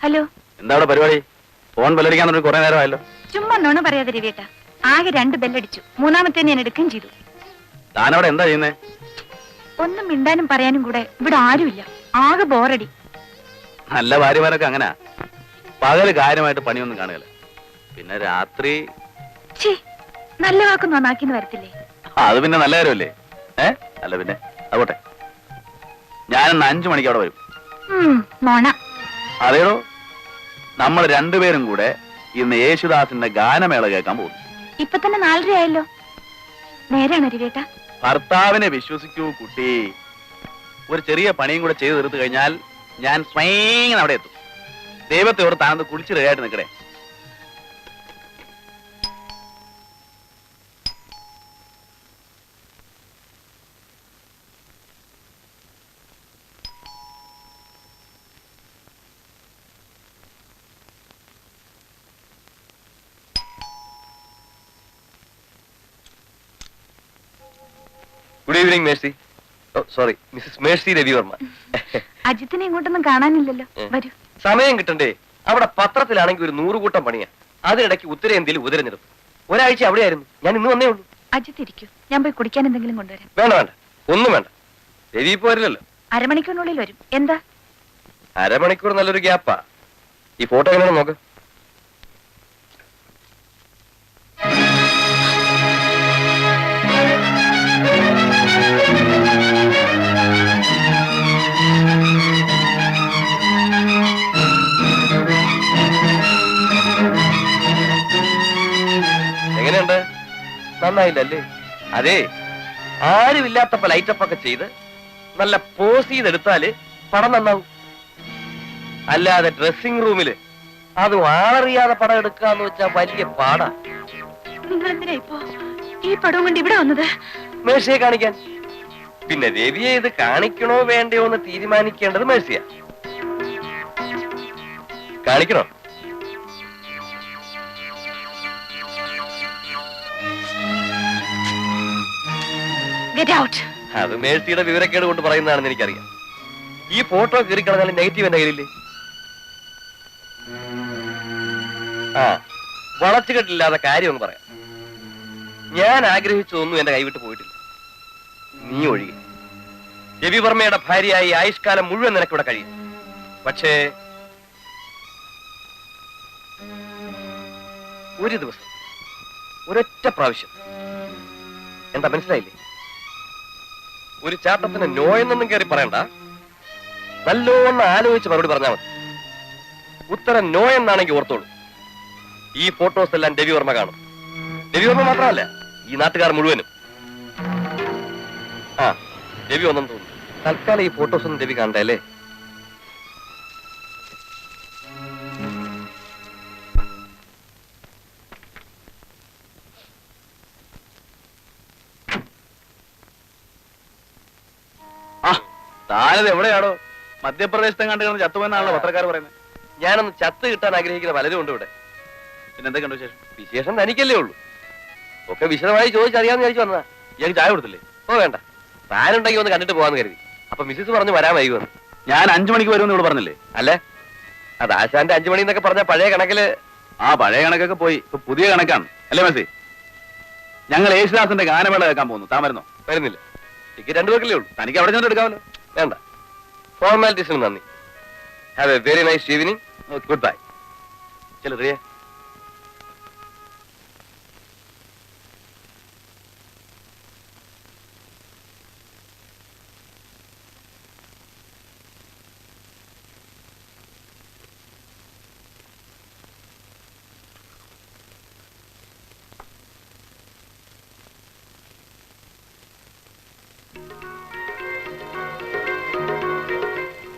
Hello. എന്താണ് പരിപാടി? Phone ബെല്ലടിക്കാൻ തുടങ്ങി കുറെ നേരമായല്ലോ. ചുമ്മാ നോണ പറയാതെ രവിയേട്ട. ആകെ രണ്ട് ബെല്ലടിച്ചു. മൂന്നാമത്തെ ഞാൻ എടുക്കുകയും ചെയ്തു. താനവിടെ എന്താ ചെയ്യുന്നേ? ഒന്നും മിണ്ടാനും പറയാനും കൂടെ ഇവിടെ ആരുമില്ല. ആകെ ബോറടി. നല്ല ഭാര്യമാരൊക്കെ അങ്ങനാ. പകൽ കാര്യമായിട്ട് പണിയൊന്നും കാണുകയില്ല. പിന്നെ രാത്രി ഛേ നല്ല വാക്ക് നന്നാക്കിന്ന് വരത്തില്ലേ? അത് പിന്നെ നല്ല കാര്യമല്ലേ? ഏ? അല്ല പിന്നെ അതുപോട്ടെ ഞാനിന്ന് അഞ്ചു മണിക്ക് അവിടെ വരും. ഉം, നോണ. നമ്മൾ രണ്ടുപേരും കൂടെ ഇന്ന് യേശുദാസിന്റെ ഗാനമേള കേൾക്കാൻ പോകും ഇപ്പൊ തന്നെ നാലരയായല്ലോ നേരാണോ രവിയേട്ട ഭർത്താവിനെ വിശ്വസിക്കൂ കുട്ടി. ഒരു ചെറിയ പണിയും കൂടെ ചെയ്തു തീർത്തു കഴിഞ്ഞാൽ ഞാൻ സ്വയം അവിടെ എത്തും. ദൈവത്തെ ഓർത്ത് ആനന്ദ് കുളിച്ച് റെഡിയായിട്ട് നിൽക്കണേ. Evening Mercy. Sorry Mrs Mercy Ravivarma. അജിത്തിനെ ഇങ്ങോട്ടൊന്നും കാണാനില്ലല്ലോ. വരൂ. സമയം കിട്ടണ്ടേ? അവിടെ പത്രത്തിലാണെങ്കിൽ ഒരു നൂറുകൂട്ടം പണിയാ. അതിനിടയ്ക്ക് ഉത്തരേന്ത്യയിൽ ഉദരഞ്ഞെടുപ്പ് ഒരാഴ്ച അവിടെ ആയിരുന്നു ഞാൻ ഇന്ന് വന്നേ ഉള്ളൂ. അജിത്ത് ഇരിക്കൂ. ഞാൻ പോയി കുടിക്കാൻ എന്തെങ്കിലും കൊണ്ടുവരാം. വേണ്ട വേണ്ട. ഒന്നും വേണ്ട. രവി ഇപ്പൊ വരില്ലല്ലോ. അരമണിക്കൂറിനുള്ളിൽ വരും. എന്താ? അരമണിക്കൂർ നല്ലൊരു ഗ്യാപ്പാ. ഈ ഫോട്ടോ എങ്ങനെയാണ് നോക്ക്. നന്നായില്ലല്ലേ? അതെ ആരുമില്ലാത്തപ്പോ ലൈറ്റപ്പ് ഒക്കെ ചെയ്ത് നല്ല പോസ് ചെയ്തെടുത്താൽ പടം നന്നാവും. അല്ലാതെ ഡ്രസ്സിംഗ് റൂമിൽ അത് ആളറിയാതെ പടം എടുക്കാന്ന് വെച്ചാ വലിയ പാടാ. നിങ്ങൾ എന്തിനാ ഇപ്പോ ഈ പടവും കൊണ്ട് ഇവിടെ വന്നത്? മേഴ്സിയെ കാണിക്കാൻ. പിന്നെ രവിയെ ഇത് കാണിക്കണോ വേണ്ടയോ എന്ന് തീരുമാനിക്കേണ്ടത് മേഴ്സിയാ. കാണിക്കണോ? അത് മേഴ്സിയുടെ വിവരക്കേട് കൊണ്ട് പറയുന്നതാണെന്ന് എനിക്കറിയാം. ഈ ഫോട്ടോ കയറി കളഞ്ഞാൽ നെഗറ്റീവ് എന്റെ കയ്യിലില്ലേ? ആ വളച്ചുകെട്ടില്ലാതെ കാര്യം ഒന്ന് പറയാം. ഞാൻ ആഗ്രഹിച്ചതൊന്നും എന്റെ കൈവിട്ട് പോയിട്ടില്ല. നീ ഒഴികെ. രവിവർമ്മയുടെ ഭാര്യയായി ആയുഷ്കാലം മുഴുവൻ നിനക്കിവിടെ കഴിയും. പക്ഷേ ഒരു ദിവസം ഒരൊറ്റ പ്രാവശ്യം. എന്താ മനസ്സിലായില്ലേ? ഒരു ചാട്ടത്തിന് നോയെന്നൊന്നും കയറി പറയണ്ട. നല്ലോണം ആലോചിച്ച് മറുപടി പറഞ്ഞാൽ മതി. ഉത്തരം നോ എന്നാണെങ്കിൽ ഓർത്തോളൂ. ഈ ഫോട്ടോസ് എല്ലാം രവിവർമ്മ കാണും. രവിവർമ്മ മാത്രമല്ല ഈ നാട്ടുകാർ മുഴുവനും. ആ രവി ഒന്നും തോന്നുന്നു. തൽക്കാലം ഈ ഫോട്ടോസ് ഒന്നും രവി കാണണ്ടേ താനത് എവിടെയാണോ? മധ്യപ്രദേശത്തെ കണ്ടു കിടന്ന് ചത്തുവെന്നാണല്ലോ പത്രക്കാർ പറയുന്നത്. ഞാനൊന്ന് ചത്ത് കിട്ടാൻ ആഗ്രഹിക്കുന്ന പലരും ഉണ്ട് ഇവിടെ. പിന്നെ എന്തൊക്കെയുണ്ട് വിശേഷം? വിശേഷം തനിക്കല്ലേ ഉള്ളൂ. ഒക്കെ വിശദമായി ചോദിച്ചറിയാന്ന് വിചാരിച്ചു വന്നതാ. ഞാൻ ചായ കൊടുത്തില്ലേ? ഓ വേണ്ട. താനുണ്ടെങ്കിൽ ഒന്ന് കണ്ടിട്ട് പോകാന്ന് കരുതി. അപ്പൊ മിസ്സിസ് പറഞ്ഞു വരാൻ വൈകുമെന്ന്. ഞാൻ അഞ്ചു മണിക്ക് വരുമെന്ന് ഇവിടെ പറഞ്ഞില്ലേ? അല്ലേ? അത് ആശാന്റെ അഞ്ചു മണി എന്നൊക്കെ പറഞ്ഞ പഴയ കണക്കിൽ ആ പഴയ കണക്കൊക്കെ പോയി. ഇപ്പൊ പുതിയ കണക്കാണ്. അല്ലേ മെസ്സി? ഞങ്ങൾ യേശുദാസിന്റെ ഗാനമേള കേൾക്കാൻ പോകുന്നു. താൻ വരുന്നോ? വരുന്നില്ല. എനിക്ക് രണ്ടുപേർക്കല്ലേ ഉള്ളൂ. തനിക്ക് അവിടെ ചെന്നിട്ട് എടുക്കാമല്ലോ. വേണ്ട. ഫോർമാലിറ്റീസിന് നന്ദി. Have a very nice evening good bye ചില റിയ.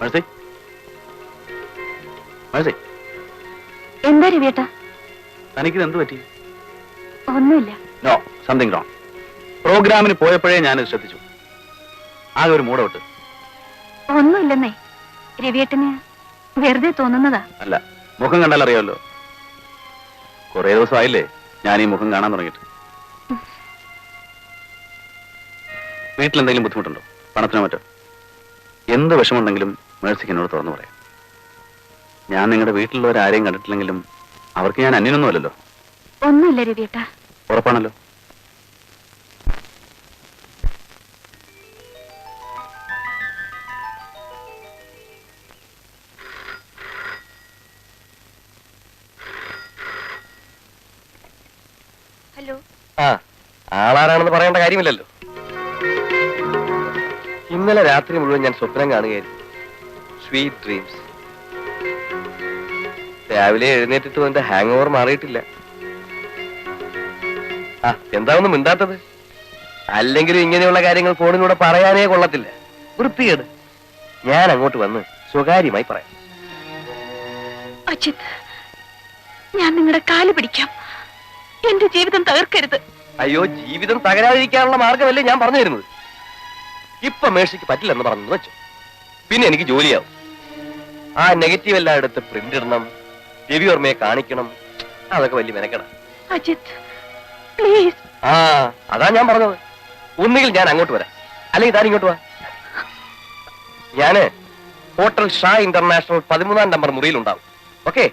മെഴ്സി മെഴ്സി എന്താ രവിയേട്ടാ? തനിക്കിത് എന്ത് പറ്റി? ഒന്നുമില്ല. നോ സംതിങ് റോങ് പ്രോഗ്രാമിന് പോയപ്പോഴേ ഞാനത് ശ്രദ്ധിച്ചു. ആകെ ഒരു മൂടൗട്ട് ഒന്നുമില്ലെന്നേ. രവിയേട്ടന് വെറുതെ തോന്നുന്നതാ. അല്ല മുഖം കണ്ടാൽ അറിയാമല്ലോ. കുറേ ദിവസമായില്ലേ ഞാൻ ഈ മുഖം കാണാൻ തുടങ്ങിയിട്ട്. വീട്ടിലെന്തെങ്കിലും ബുദ്ധിമുട്ടുണ്ടോ? പണത്തിനോ മറ്റോ? എന്ത് വിഷമമുണ്ടെങ്കിലും മേഴ്സിക്ക് എന്നോട് തുറന്നു പറയാം. ഞാൻ നിങ്ങളുടെ വീട്ടിലുള്ളവർ ആരെയും കണ്ടിട്ടില്ലെങ്കിലും അവർക്ക് ഞാൻ അന്യനൊന്നുമല്ലല്ലോ. ഒന്നുമില്ല രവിയേട്ട. ഉറപ്പാണല്ലോ. ഹലോ. ആ ആളാരാണെന്ന് പറയേണ്ട കാര്യമില്ലല്ലോ. ഇന്നലെ രാത്രി മുഴുവൻ ഞാൻ സ്വപ്നം കാണുകയായിരുന്നു. സ്വീറ്റ് ഡ്രീംസ് രാവിലെ എഴുന്നേറ്റിട്ടും എന്റെ ഹാങ് ഓവർ മാറിയിട്ടില്ല. ആ എന്താ ഒന്നും മിണ്ടാത്തത്? അല്ലെങ്കിലും ഇങ്ങനെയുള്ള കാര്യങ്ങൾ ഫോണിലൂടെ പറയാനേ കൊള്ളത്തില്ല. വൃത്തികേട്. ഞാൻ അങ്ങോട്ട് വന്ന് സ്വകാര്യമായി പറയാം. അജിത് ഞാൻ നിങ്ങളുടെ കാൽ പിടിക്കാം. എന്റെ ജീവിതം തകർക്കരുത്. അയ്യോ ജീവിതം തകരാതിരിക്കാനുള്ള മാർഗമല്ലേ ഞാൻ പറഞ്ഞു തരുന്നത് ഇപ്പൊ മേഴ്സിക്ക് പറ്റില്ലെന്ന് പറഞ്ഞു വെച്ചു. പിന്നെ എനിക്ക് ജോലിയാവും. ആ നെഗറ്റീവ് എല്ലാം എടുത്ത് പ്രിന്റ് ഇടണം. രവി ഓർമ്മയെ കാണിക്കണം. അതൊക്കെ വലിയ മെനക്കണം അജിത് പ്ലീസ് ആ അതാ ഞാൻ പറഞ്ഞത്. ഒന്നുകിൽ ഞാൻ അങ്ങോട്ട് വരാം. അല്ലെങ്കിൽ താൻ ഇങ്ങോട്ട് വാ. ഞാൻ ഹോട്ടൽ ഷാ ഇന്റർനാഷണൽ പതിമൂന്നാം നമ്പർ മുറിയിൽ ഉണ്ടാവും ഓക്കെ?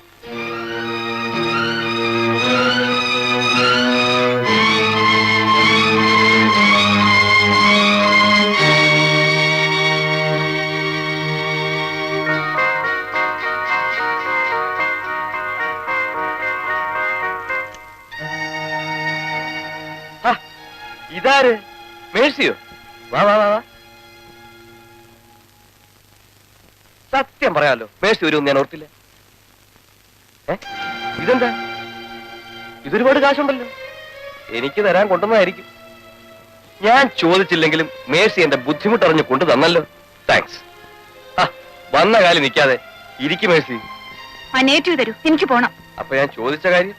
പറയാലോ വരും വരുമെന്ന് ഞാൻ ഓർത്തില്ല. ഇതെന്താ? ഇതൊരുപാട് കാശുണ്ടല്ലോ. എനിക്ക് തരാൻ കൊണ്ടുവന്നതായിരിക്കും. ഞാൻ ചോദിച്ചില്ലെങ്കിലും മേഴ്സി എന്റെ ബുദ്ധിമുട്ടറിഞ്ഞ് കൊണ്ടു തന്നല്ലോ. താങ്ക്സ് ആ വന്ന കാലം നിൽക്കാതെ ഇരിക്കും മേഴ്സി. നേറ്റീവ് തരൂ. എനിക്ക് പോണം. അപ്പൊ ഞാൻ ചോദിച്ച കാര്യം?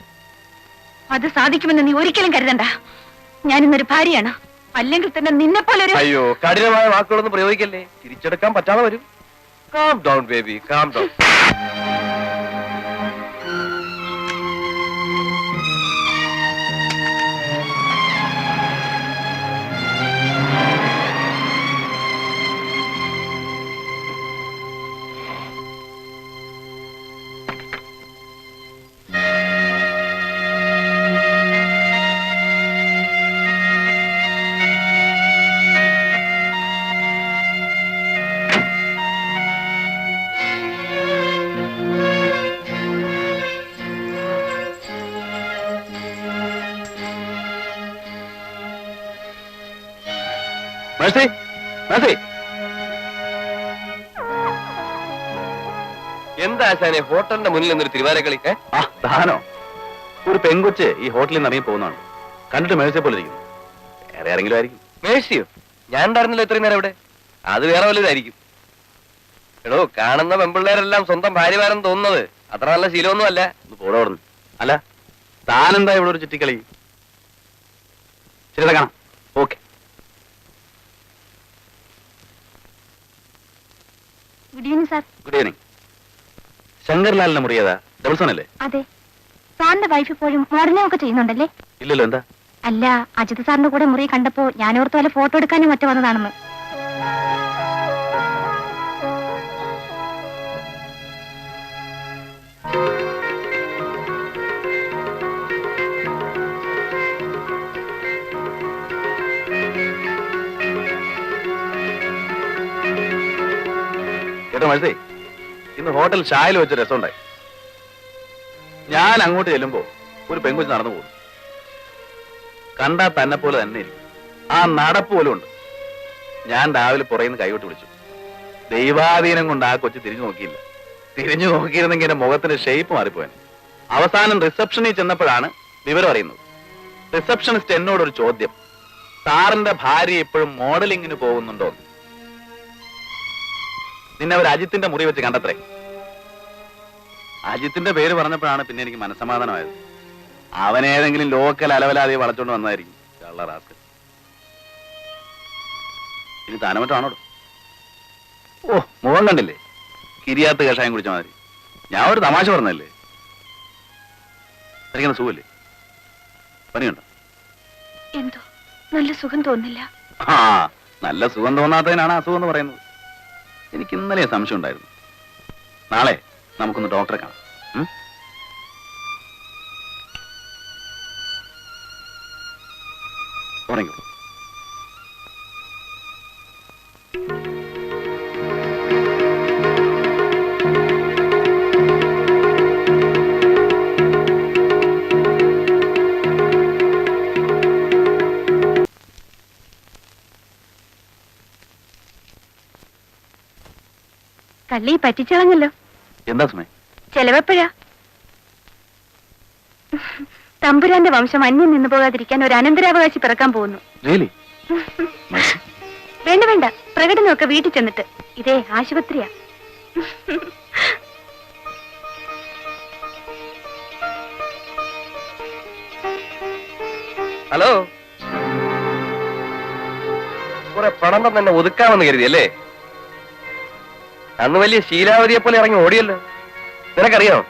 അത് സാധിക്കുമെന്ന് നീ ഒരിക്കലും കരുതണ്ട. ഞാൻ ഇന്നൊരു ഭാര്യയാണ്. അല്ലെങ്കിൽ തന്നെ നിന്നെ പോലെ ഒരു അയ്യോ കഠിനമായ വാക്കുകളൊന്നും പ്രയോഗിക്കല്ലേ? തിരിച്ചെടുക്കാൻ പറ്റാതെ വരും. Calm down, baby. Calm down. Mercy Mercy എന്താ ആശാനെ ഹോട്ടലിന്റെ മുന്നിൽ നിന്നൊരു തിരുവാരക്കളി ആ ദാനോ. ഒരു പെങ്കൊച്ച് ഈ ഹോട്ടലിൽ നിന്ന് ഇറങ്ങി പോകുന്നതാണ് കണ്ടിട്ട് മേഴ്സിയെ പോലെ ഇരിക്കുന്നു. വേറെ ആരെങ്കിലും ആയിരിക്കും. മേഴ്സിയോ? ഞാൻ ഉണ്ടായിരുന്നില്ല ഇത്രയും നേരം ഇവിടെ. അത് വേറെ വല്ലതായിരിക്കും എടോ കാണുന്ന പെമ്പിള്ളേരെല്ലാം സ്വന്തം ഭാര്യമാരെന്ന് തോന്നുന്നത് അത്ര നല്ല ശീലമൊന്നും അല്ല. ഒന്ന് പോടെ അവിടുന്ന്. അല്ല. താനെന്താ ഇവിടെ ഒരു ചുറ്റിക്കളി ശരി കാണാം. Okay. Good evening sir good evening ശങ്കർലാലിന്റെ മുറി ഏതാ ഡബിൾ സോൺ അല്ലേ അതെ. സാറിന്റെ വൈഫ് ഇപ്പോഴും മോഡലിംഗ് ഒക്കെ ചെയ്യുന്നുണ്ടല്ലേ? ഇല്ലല്ലോ എന്താ? അല്ല അജിത് സാറിന്റെ കൂടെ മുറി കണ്ടപ്പോ ഞാൻ ഓർത്ത് വല്ല ഫോട്ടോ എടുക്കാനും മറ്റോ വന്നതാണെന്ന്. മനസ്സേ ഇന്ന് ഹോട്ടൽ ഷായിൽ വെച്ച് രസമുണ്ടായി. ഞാൻ അങ്ങോട്ട് ചെല്ലുമ്പോ ഒരു പെങ്കുച്ച് നടന്നു പോകും കണ്ടാ തന്നെ പോലെ തന്നെ ആ നടപ്പ് പോലും ഉണ്ട്. ഞാൻ രാവിലെ പുറയുന്ന കൈവിട്ട് വിളിച്ചു. ദൈവാധീനം കൊണ്ട് ആ കൊച്ചു തിരിഞ്ഞു നോക്കിയില്ല. തിരിഞ്ഞു നോക്കിയിരുന്നെങ്കിൽ എന്റെ മുഖത്തിന്റെ ഷേപ്പ് മാറിപ്പോയാൻ അവസാനം റിസപ്ഷനിൽ ചെന്നപ്പോഴാണ് വിവരം അറിയുന്നത്. റിസപ്ഷനിസ്റ്റ് എന്നോടൊരു ചോദ്യം. സാറിന്റെ ഭാര്യ ഇപ്പോഴും മോഡലിങ്ങിന് പോകുന്നുണ്ടോ. നിന്നെ അവർ അജിത്തിന്റെ മുറി വെച്ച് കണ്ടത്രേ. അജിത്തിന്റെ പേര് പറഞ്ഞപ്പോഴാണ് പിന്നെ എനിക്ക് മനസ്സമാധാനമായത്. അവനേതെങ്കിലും ലോക്കൽ അലവലാതെ വളച്ചോണ്ട് വന്നായിരിക്കും കള്ള റാസ്കൽ. ഇനി താനമറ്റാണോ ഓ മുഖം കണ്ടില്ലേ? കിരിയാത്ത് കഷായം കുടിച്ച മാതിരി. ഞാൻ ഒരു തമാശ പറഞ്ഞല്ലേ എനിക്കെന്താ സുഖല്ലേ പനിയുണ്ടോ? എന്തോ? നല്ല സുഖം തോന്നില്ല. ആ നല്ല സുഖം തോന്നാത്തതിനാണ് അസുഖം എന്ന് പറയുന്നത്. എനിക്ക് ഇന്നലെ സംശയം ഉണ്ടായിരുന്നു നാളെ നമുക്കൊന്ന് ഡോക്ടറെ കാണാം. കള്ളി പറ്റിച്ചളഞ്ഞല്ലോ എന്താ സുമേ? ചെലവെപ്പോഴാ? തമ്പുരാന്റെ വംശം അന്യം നിന്നു പോകാതിരിക്കാൻ ഒരു അനന്തരാവകാശി പിറക്കാൻ പോകുന്നു. വേണ്ട വേണ്ട. പ്രകടനമൊക്കെ വീട്ടിൽ ചെന്നിട്ട്. ഇതേ ആശുപത്രിയാ. ഹലോ കുറെ പണം തന്നെ ഒതുക്കാമെന്ന് കരുതി അല്ലേ അന്ന് വലിയ ശീലാവതിയെ പോലെ ഇറങ്ങി ഓടിയല്ലോ. നിനക്കറിയോ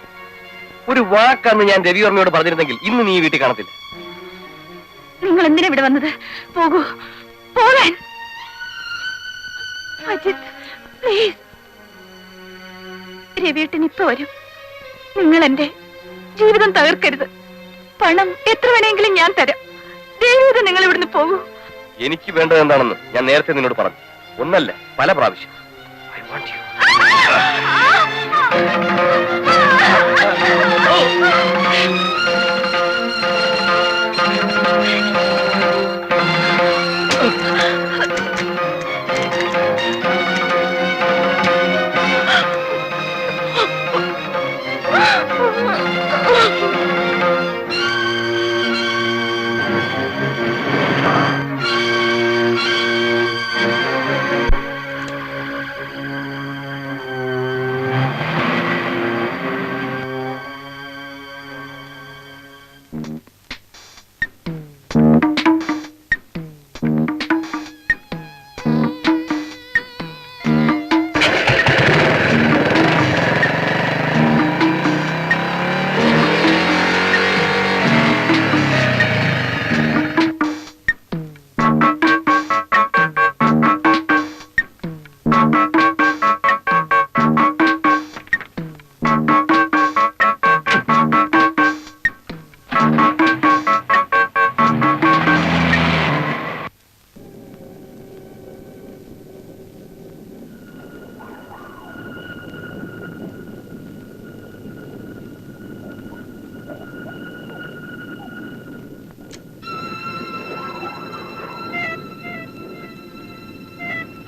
ഒരു വാക്കന്ന് ഞാൻ രവിവർമ്മയോട് പറഞ്ഞിരുന്നെങ്കിൽ ഇന്ന് നീ വീട്ടിൽ കാണത്തില്ല. നിങ്ങൾ എന്തിനാ ഇവിടെ വന്നത്? പോകൂ. പോകാൻ. അജിത് പ്ലീസ്. രവിയേട്ടൻ ഇപ്പൊ വരും. നിങ്ങൾ എന്റെ ജീവിതം തകർക്കരുത്. പണം എത്ര വേണമെങ്കിലും ഞാൻ തരാം. ദയവേത് നിങ്ങൾ ഇവിടുന്ന് പോകൂ. എനിക്ക് വേണ്ടത് എന്താണെന്ന് ഞാൻ നേരത്തെ നിന്നോട് പറഞ്ഞു. ഒന്നല്ല പല പ്രാവശ്യം. I want you. Ah! Ah! Ah! Oh.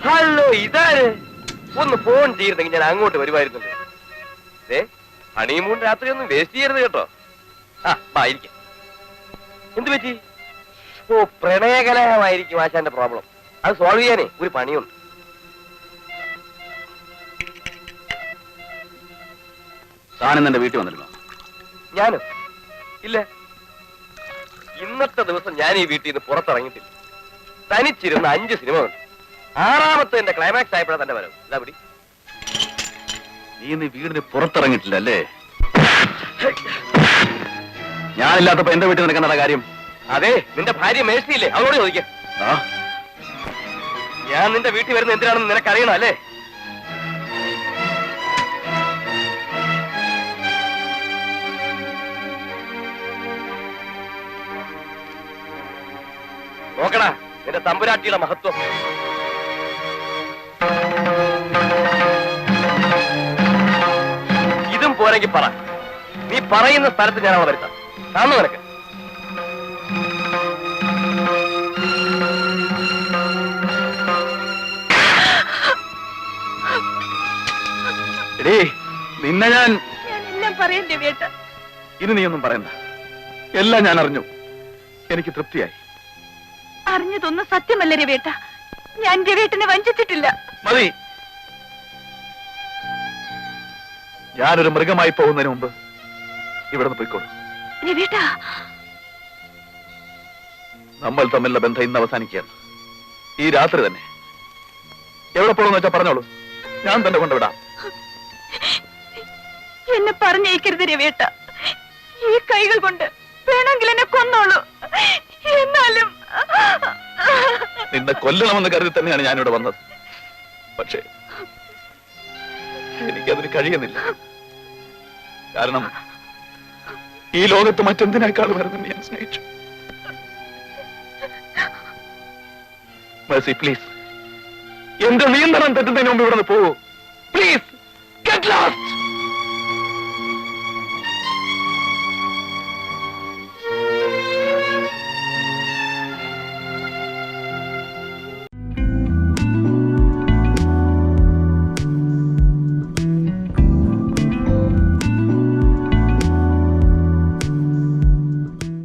Hello ഇതാര്? ഒന്ന് ഫോൺ ചെയ്തിരുന്നെങ്കിൽ ഞാൻ അങ്ങോട്ട് വരുമായിരുന്നല്ലോ. ഏ ഹണിമൂൺ രാത്രി ഒന്നും വേസ്റ്റ് ചെയ്യരുത് കേട്ടോ. ആ ഇരിക്കാം. എന്ത് പറ്റി? ഓ പ്രണയകലഹമായിരിക്കും ആശാന്റെ പ്രോബ്ലം അത് സോൾവ് ചെയ്യാനേ ഒരു പണിയുണ്ട്. താനും വീട്ടിൽ വന്നിരുന്നു? ഞാനോ? ഇല്ല. ഇന്നത്തെ ദിവസം ഞാൻ ഈ വീട്ടിൽ നിന്ന് പുറത്തിറങ്ങിയിട്ടില്ല. തനിച്ചിരുന്ന അഞ്ച് സിനിമ ആറാമത്തെ എന്റെ ക്ലൈമാക്സ് ആയപ്പോഴാ തന്നെ വരവ്. ഇതാ പിടി. നീ ഇന്ന് വീടിന് പുറത്തിറങ്ങിയിട്ടില്ല അല്ലേ? ഞാനില്ലാത്തപ്പോ എന്റെ വീട്ടിൽ നിൽക്കുന്ന കാര്യം? അതെ നിന്റെ ഭാര്യ മേഴ്സിയില്ലേ? അവളോട് ചോദിക്കാം. ഞാൻ നിന്റെ വീട്ടിൽ വരുന്ന എന്തിനാണെന്ന് നിനക്കറിയണം അല്ലേ? നോക്കടാ നിന്റെ തമ്പുരാട്ടിയുടെ മഹത്വം. പോരെങ്കിൽ പറ. നീ പറയുന്ന സ്ഥലത്ത് ഞാൻ അവളെ വരുത്താം. കാണു നിനക്ക്? എടീ നിന്നെ ഞാൻ രവിയേട്ട. ഇനി നീ ഒന്നും പറയണ്ട. എല്ലാം ഞാൻ അറിഞ്ഞു. എനിക്ക് തൃപ്തിയായി. അറിഞ്ഞതൊന്നും സത്യമല്ല രവേട്ട ഞാൻ രവേട്ടനെ വഞ്ചിച്ചിട്ടില്ല. മതി. ഞാനൊരു മൃഗമായി പോകുന്നതിന് മുമ്പ് ഇവിടുന്ന് പോയിക്കോളൂ. നമ്മൾ തമ്മിലുള്ള ബന്ധം ഇന്ന് അവസാനിക്കുകയാണ്. ഈ രാത്രി തന്നെ. എവിടെ പോകണമെന്ന് വെച്ചാൽ പറഞ്ഞോളൂ. ഞാൻ തന്നെ കൊണ്ടുവിടാം. എന്നെ പറഞ്ഞയക്കരുത് രവിയേട്ട. ഈ കൈകൾ കൊണ്ട് വേണമെങ്കിൽ എന്നെ കൊന്നോളൂ. എന്നാലും നിന്നെ കൊല്ലണമെന്ന് കരുതി തന്നെയാണ് ഞാനിവിടെ വന്നത്. പക്ഷേ എനിക്കതിന് കഴിയുന്നില്ല. കാരണം ഈ ലോകത്ത് മറ്റെന്തിനേക്കാൾ വരുന്ന ഞാൻ സ്നേഹിച്ചു. മേഴ്സി പ്ലീസ് എന്റെ നിയന്ത്രണം തെറ്റുന്നതിന് മുമ്പ് ഇവിടെ നിന്ന് പോകൂ പ്ലീസ്